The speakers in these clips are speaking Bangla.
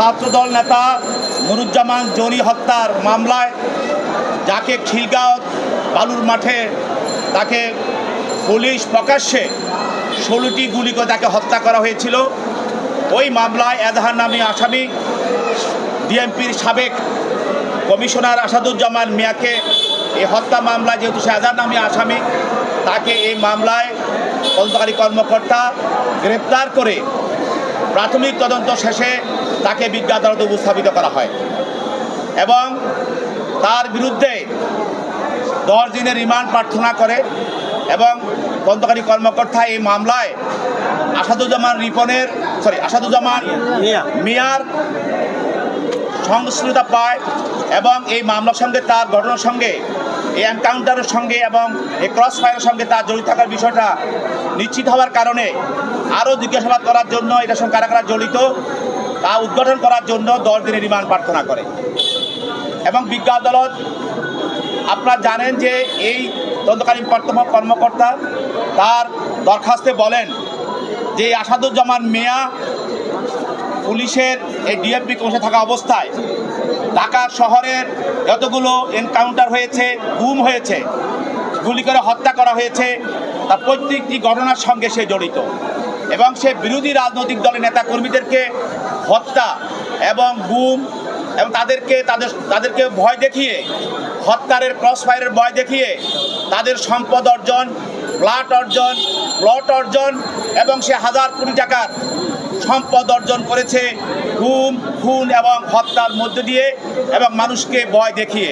ছাত্রদল নেতা নুরুজ্জামান জনি হত্যার মামলায় যাকে খিলগাঁও বালুর মাঠে তাকে পুলিশ প্রকাশ্যে ষোলোটি গুলি করে তাকে হত্যা করা হয়েছিল। ওই মামলায় এজাহার নামী আসামি ডিএমপির সাবেক কমিশনার আসাদুজ্জামান মিয়াকে এই হত্যা মামলায় যেহেতু সে এজাহার নামে আসামি, তাকে এই মামলায় তদন্তকারী কর্মকর্তা গ্রেপ্তার করে প্রাথমিক তদন্ত শেষে তাকে বিজ্ঞা আদালতে উপস্থাপিত করা হয় এবং তার বিরুদ্ধে দশ দিনের রিমান্ড প্রার্থনা করে এবং তদন্তকারী কর্মকর্তা এই মামলায় আসাদুজ্জামান রিপনের সরি আসাদুজ্জামান মিয়া। মিয়ার সংশ্লিষ্টতা পায় এবং এই মামলার সঙ্গে তার ঘটনার সঙ্গে এই এনকাউন্টারের সঙ্গে এবং এই ক্রস ফায়ারের সঙ্গে তার জড়িত থাকার বিষয়টা নিশ্চিত হওয়ার কারণে আরও জিজ্ঞাসাবাদ করার জন্য এটার সঙ্গে কারা কারা জড়িত তা উদ্ঘাটন করার জন্য দশ দিনের রিমান্ড প্রার্থনা করে। এবং বিজ্ঞা আদালত, আপনারা জানেন যে এই তদন্তকালীন কর্তব্য কর্মকর্তা তার দরখাস্তে বলেন যে আসাদুজ্জামান মেয়া পুলিশের এই ডিএমপি কোষে থাকা অবস্থায় ঢাকা শহরের যতগুলো এনকাউন্টার হয়েছে, গুম হয়েছে, গুলি করে হত্যা করা হয়েছে তার প্রত্যেকটি ঘটনার সঙ্গে সে জড়িত। এবং সে বিরোধী রাজনৈতিক দলের নেতা কর্মীদেরকে হত্যা এবং গুম এবং তাদেরকে, তাদের, তাদেরকে ভয় দেখিয়ে, হত্যারের ক্রস ফায়ারের ভয় দেখিয়ে তাদের সম্পদ অর্জন প্লাট অর্জন প্লট অর্জন এবং সে হাজার কোটি টাকার সম্পদ অর্জন করেছে গুম, খুন এবং হত্যার মধ্য দিয়ে এবং মানুষকে ভয় দেখিয়ে।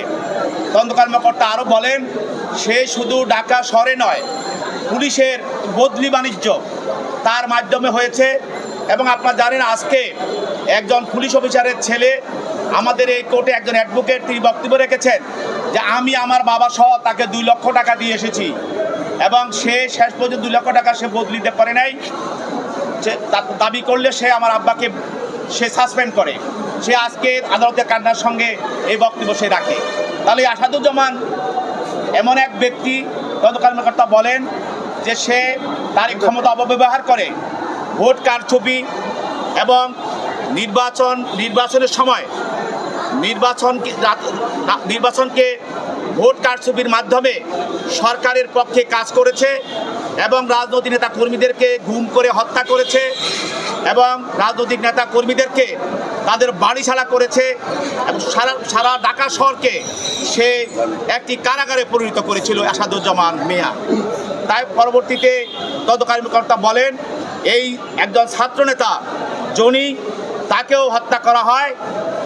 তদন্ত কর্মকর্তা আরও বলেন, সে শুধু ঢাকা শহরে নয়, পুলিশের বদলি বাণিজ্য তার মাধ্যমে হয়েছে। এবং আপনারা জানেন আজকে একজন পুলিশ অফিসারের ছেলে আমাদের এই কোর্টে একজন অ্যাডভোকেট তিনি বক্তব্য রেখেছেন যে আমি আমার বাবা সহ তাকে দুই লক্ষ টাকা দিয়ে এসেছি। এবং সে শেষ পর্যন্ত দুই লক্ষ টাকা সে বদলিতে পারে নাই। সে দাবি করলে সে আমার আব্বাকে সে সাসপেন্ড করে। সে আজকে আদালতের কান্নার সঙ্গে এই বক্তব্য সে রাখে। তাহলে আসাদুজ্জামান এমন এক ব্যক্তি তদন্ত কর্মকর্তা বলেন যে সে তার ক্ষমতা অপব্যবহার করে। ভোট কারছবি এবং নির্বাচন, নির্বাচনের সময় নির্বাচন নির্বাচনকে ভোট কারচুপির মাধ্যমে সরকারের পক্ষে কাজ করেছে এবং রাজনৈতিক নেতা কর্মীদেরকে গুম করে হত্যা করেছে এবং রাজনৈতিক নেতা কর্মীদেরকে তাদের বাড়ি ছাড়া করেছে এবং সারা সারা ঢাকা শহরকে সে একটি কারাগারে পরিণত করেছিল আসাদুজ্জামান মিয়া। তাই পরবর্তীতে তদন্ত কর্মকর্তা বলেন, এই একজন ছাত্রনেতা জনি তাকেও হত্যা করা হয়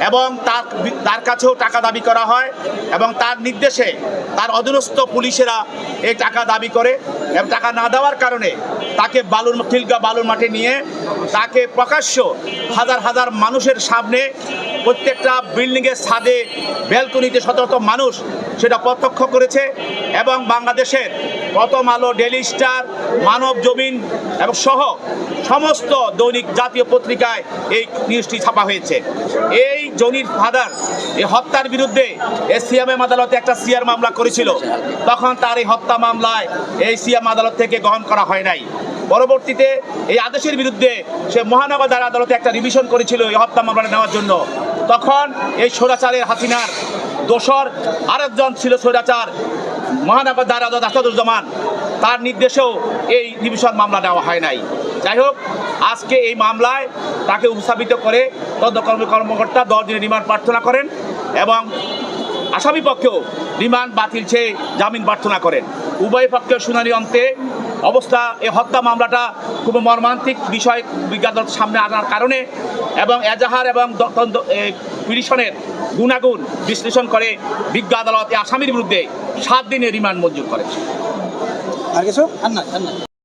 এবং তার তার কাছেও টাকা দাবি করা হয় এবং তার নির্দেশে তার অধীনস্থ পুলিশেরা এই টাকা দাবি করে এবং টাকা না দেওয়ার কারণে তাকে বালুর খিলগা বালুর মাঠে নিয়ে তাকে প্রকাশ্য হাজার হাজার মানুষের সামনে প্রত্যেকটা বিল্ডিংয়ের ছাদে ব্যালকনিতে শত মানুষ সেটা প্রত্যক্ষ করেছে এবং বাংলাদেশের প্রথম আলো ডেলি স্টার মানব জমিন এবং সহ সমস্ত দৈনিক জাতীয় পত্রিকায় এই নিউজটি ছাপা হয়েছে। এই জনির ফাদার এই হত্যার বিরুদ্ধে সিএমএম আদালতে একটা সিআর মামলা করেছিল। তখন তার এই হত্যা মামলায় এই সিএম আদালত থেকে গ্রহণ করা হয় নাই। পরবর্তীতে এই আদেশের বিরুদ্ধে সে মহানগর আদালতে একটা রিভিশন করেছিল এই হত্যা মামলাটা নেওয়ার জন্য। তখন এই স্বৈরাচারের হাসিনার দোসর আরেকজন ছিল স্বৈরাচার, মহানগর দায়রা আদালত আসাদুজ্জামান। তার নির্দেশেও এই রিভিশন মামলা নেওয়া হয় নাই। যাই হোক, আজকে এই মামলায় তাকে উপস্থাপিত করে তদন্ত কর্ম কর্মকর্তা দশ দিনের রিমান্ড প্রার্থনা করেন এবং আসামি পক্ষেও রিমান্ড বাতিল চেয়ে জামিন প্রার্থনা করেন। উভয় পক্ষের শুনানি অন্তে অবস্থা এই হত্যা মামলাটা খুব মর্মান্তিক বিষয় বিজ্ঞান সামনে আনার কারণে এবং এজাহার এবং পিটিশনের গুণাগুণ বিশ্লেষণ করে বিজ্ঞ আদালত আসামির বিরুদ্ধে সাত দিনের রিমান্ড মঞ্জুর করেছে। আর কিছু?